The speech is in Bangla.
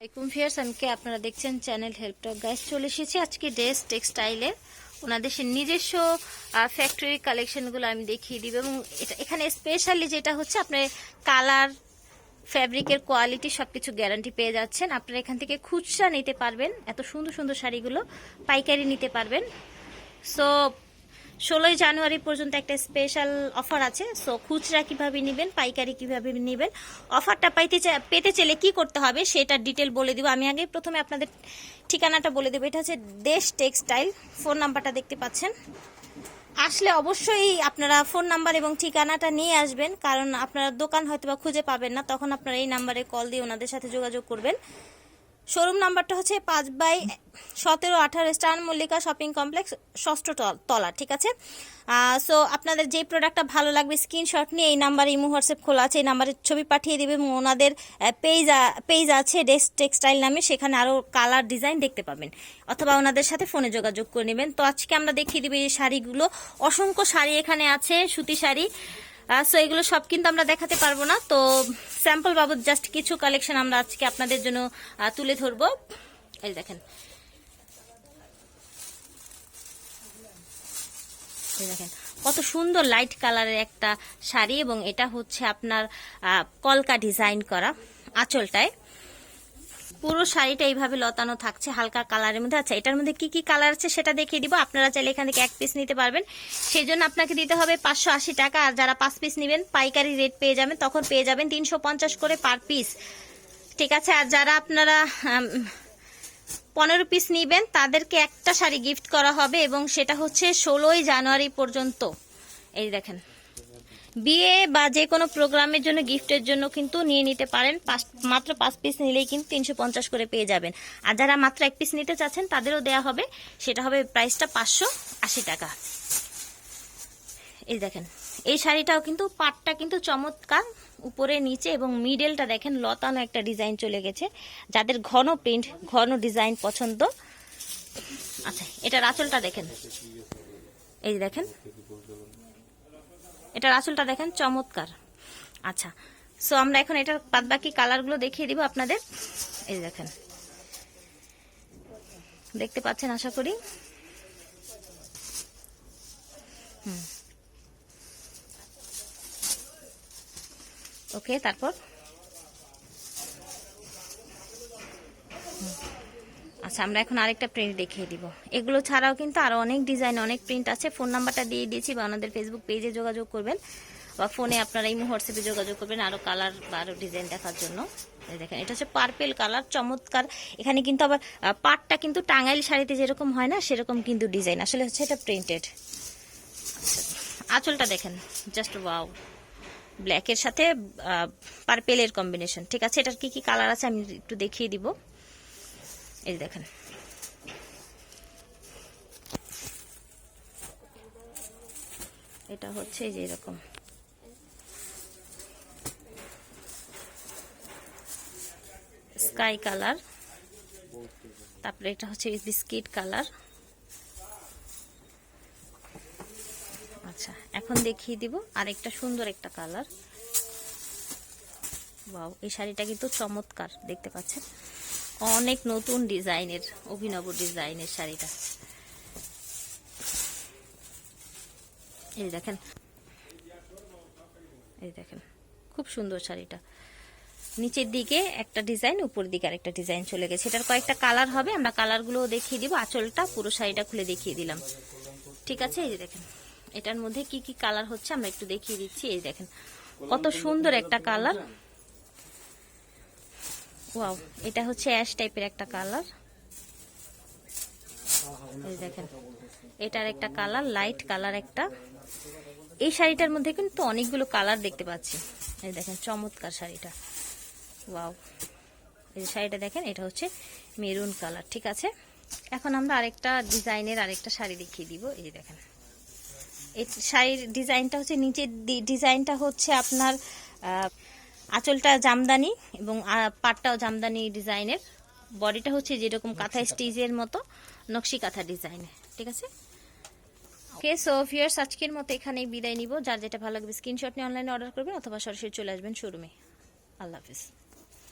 আসসালামাইকুম ফিয়ার্স আনকে আপনারা দেখছেন চ্যানেল হেল্পটক গাইস চলে এসেছি আজকে ড্রেস টেক্সটাইলের ওনাদের নিজস্ব ফ্যাক্টরি কালেকশনগুলো আমি দেখিয়ে দিব এবং এটা, এখানে স্পেশালি যেটা হচ্ছে, আপনার কালার ফ্যাব্রিকের কোয়ালিটি সবকিছু গ্যারান্টি পেয়ে যাচ্ছেন। আপনারা এখান থেকে খুচরা নিতে পারবেন, এত সুন্দর সুন্দর শাড়িগুলো, পাইকারি নিতে পারবেন। সো ষোলোই জানুয়ারি পর্যন্ত একটা স্পেশাল অফার আছে। সো খুচরা কীভাবে নেবেন, পাইকারি কীভাবে নেবেন অফারটা পাইতে পেতে চাইলে কি করতে হবে সেটা ডিটেল বলে দিব। আমি আগে প্রথমে আপনাদের ঠিকানাটা বলে দেবো। এটা হচ্ছে দেশ টেক্সটাইল ফোন নাম্বারটা দেখতে পাচ্ছেন। আসলে অবশ্যই আপনারা ফোন নাম্বার এবং ঠিকানাটা নিয়ে আসবেন, কারণ আপনারা দোকান হয়তো বা খুঁজে পাবেন না, তখন আপনারা এই নাম্বারে কল দিয়ে ওনাদের সাথে যোগাযোগ করবেন। শোরুম নাম্বারটা হচ্ছে পাঁচ বাই সতেরো আঠারো স্টার মল্লিকা শপিং কমপ্লেক্স, ষষ্ঠ তল- ঠিক আছে? সো আপনাদের যে প্রোডাক্টটা ভালো লাগবে স্ক্রিনশট নিয়ে এই নাম্বারে ইমো, হোয়াটসঅ্যাপ খোলা আছে, এই নাম্বারে ছবি পাঠিয়ে দেবে এবং ওনাদের পেজ পেজ আছে ডেস্ক টেক্সটাইল নামে, সেখানে আরও কালার ডিজাইন দেখতে পাবেন। অথবা ওনাদের সাথে ফোনে যোগাযোগ করে নেবেন। তো আজকে আমরা দেখিয়ে দিব এই শাড়িগুলো। অসংখ্য শাড়ি এখানে আছে, সুতি শাড়ি। সো এগুলো সব কিন্তু আমরা দেখাতে পারব না। তো স্যাম্পল বাবদ জাস্ট কিছু কালেকশন আমরা আজকে আপনাদের জন্য তুলে ধরবো। এই দেখেন। দেখেন, কত সুন্দর লাইট কালারের একটা শাড়ি এবং এটা হচ্ছে আপনার কলকা ডিজাইন করা আঁচলটায়। পুরো শাড়িটা এইভাবে লতানো থাকছে, হালকা কালারের মধ্যে। আচ্ছা এটার মধ্যে কি কি কালার আছে সেটা দেখিয়ে দিব। আপনারা চাইলে এখান থেকে এক পিস নিতে পারবেন। সেই জন্য আপনাকে দিতে হবে পাঁচশো আশি টাকা। আর যারা পাঁচ পিস নেবেন, পাইকারি রেট পেয়ে যাবেন। তখন পেয়ে যাবেন তিনশো পঞ্চাশ করে পার পিস ঠিক আছে? আর যারা আপনারা পনেরো পিস নেবেন, তাদেরকে একটা শাড়ি গিফট করা হবে এবং সেটা হচ্ছে ষোলোই জানুয়ারি পর্যন্ত। এই দেখেন। বিয়ে বা যে কোনো প্রোগ্রামের জন্য, গিফটের জন্য কিন্তু নিয়ে নিতে পারেন। মাত্র পাঁচ পিস নিলেই কিন্তু তিনশো পঞ্চাশ করে পেয়ে যাবেন। আর যারা মাত্র এক পিস নিতে চাচ্ছেন, তাদেরও দেয়া হবে। সেটা হবে প্রাইসটা পাঁচশো আশি টাকা। এই দেখেন, এই শাড়িটাও কিন্তু পাটটা কিন্তু চমৎকার। উপরে, নিচে এবং মিডেলটা দেখেন, লতানো একটা ডিজাইন চলে গেছে। যাদের ঘন প্রিন্ট ঘন ডিজাইন পছন্দ। আচ্ছা এটার আঁচলটা দেখেন। এই দেখেন এটার আঁচলটা দেখেন, চমৎকার। আচ্ছা সো আমরা এখন এটার বাদ বাকি কালারগুলো দেখিয়ে দিব আপনাদের। এই দেখেন, দেখতে পাচ্ছেন, আশা করি? হুম। ওকে তারপর? আচ্ছা আমরা এখন আরেকটা প্রিন্ট দেখিয়ে দিব। এগুলো ছাড়াও কিন্তু আরও অনেক ডিজাইন অনেক প্রিন্ট আছে। ফোন নাম্বারটা দিয়ে দিয়েছি বা আমাদের ফেসবুক পেজে যোগাযোগ করবেন বা ফোনে আপনারা এই হোয়াটসঅ্যাপে যোগাযোগ করবেন আরও কালার বা আরও ডিজাইন দেখার জন্য। দেখেন, এটা হচ্ছে পার্পেল কালার চমৎকার। এখানে কিন্তু আবার পাটটা কিন্তু টাঙ্গাইল শাড়িতে যেরকম হয় না, সেরকম কিন্তু ডিজাইন আসলে হচ্ছে এটা প্রিন্টেড আঁচলটা দেখেন জাস্ট ওয়াও ব্ল্যাকের সাথে পার্পেলের কম্বিনেশন ঠিক আছে? এটার কি কি কালার আছে আমি একটু দেখিয়ে দিব। এই দেখেন। এটা হচ্ছে এই যে এরকম। Sky colour. তারপরে এটা হচ্ছে বিস্কিট কালার। আচ্ছা এখন দেখিয়ে দিব আরেকটা সুন্দর একটা কালার। ওয়াও, এই শাড়িটা কিন্তু চমৎকার, দেখতে পাচ্ছেন? অনেক নতুন ডিজাইনের, অভিনব ডিজাইনের শাড়িটা। এই দেখেন। এই দেখেন, খুব সুন্দর শাড়িটা। নিচের দিকে একটা ডিজাইন, উপরের দিকে আরেকটা ডিজাইন চলে গেছে। এটার কয়েকটা কালার হবে, আমরা কালারগুলোও দেখিয়ে দিব। আঁচলটা পুরো শাড়িটা খুলে দেখিয়ে দিলাম। ঠিক আছে? এই যে দেখেন, এটার মধ্যে কি কি কালার হচ্ছে আমরা একটু দেখিয়ে দিচ্ছি। এই দেখেন, কত সুন্দর একটা কালার। ওয়াও এটা হচ্ছে অ্যাশ টাইপের একটা কালার দেখেন, এটার একটা কালার লাইট কালার একটা। এই শাড়িটার মধ্যে কিন্তু অনেকগুলো কালার দেখতে পাচ্ছি। এই দেখেন, চমৎকার শাড়িটা। ওয়াও এই শাড়িটা দেখেন, এটা হচ্ছে মেরুন কালার ঠিক আছে? এখন আমরা আরেকটা ডিজাইনের আরেকটা শাড়ি দেখিয়ে দিব। এই দেখেন, এই শাড়ির ডিজাইনটা হচ্ছে নিচের ডিজাইনটা হচ্ছে আপনার আঁচলটা জামদানি এবং পাটটাও জামদানি ডিজাইনের। বডিটা হচ্ছে যেরকম কাঁথা স্টিচের মতো নকশি কাঁথা ডিজাইনের ঠিক আছে? ওকে সো ফিয়ার্স আজকের মতো এখানে বিদায় নিব। যার যেটা ভালো লাগবে স্ক্রিনশট নিয়ে অনলাইনে অর্ডার করবেন অথবা সরাসরি চলে আসবেন শোরুমে আল্লাহ হাফিজ।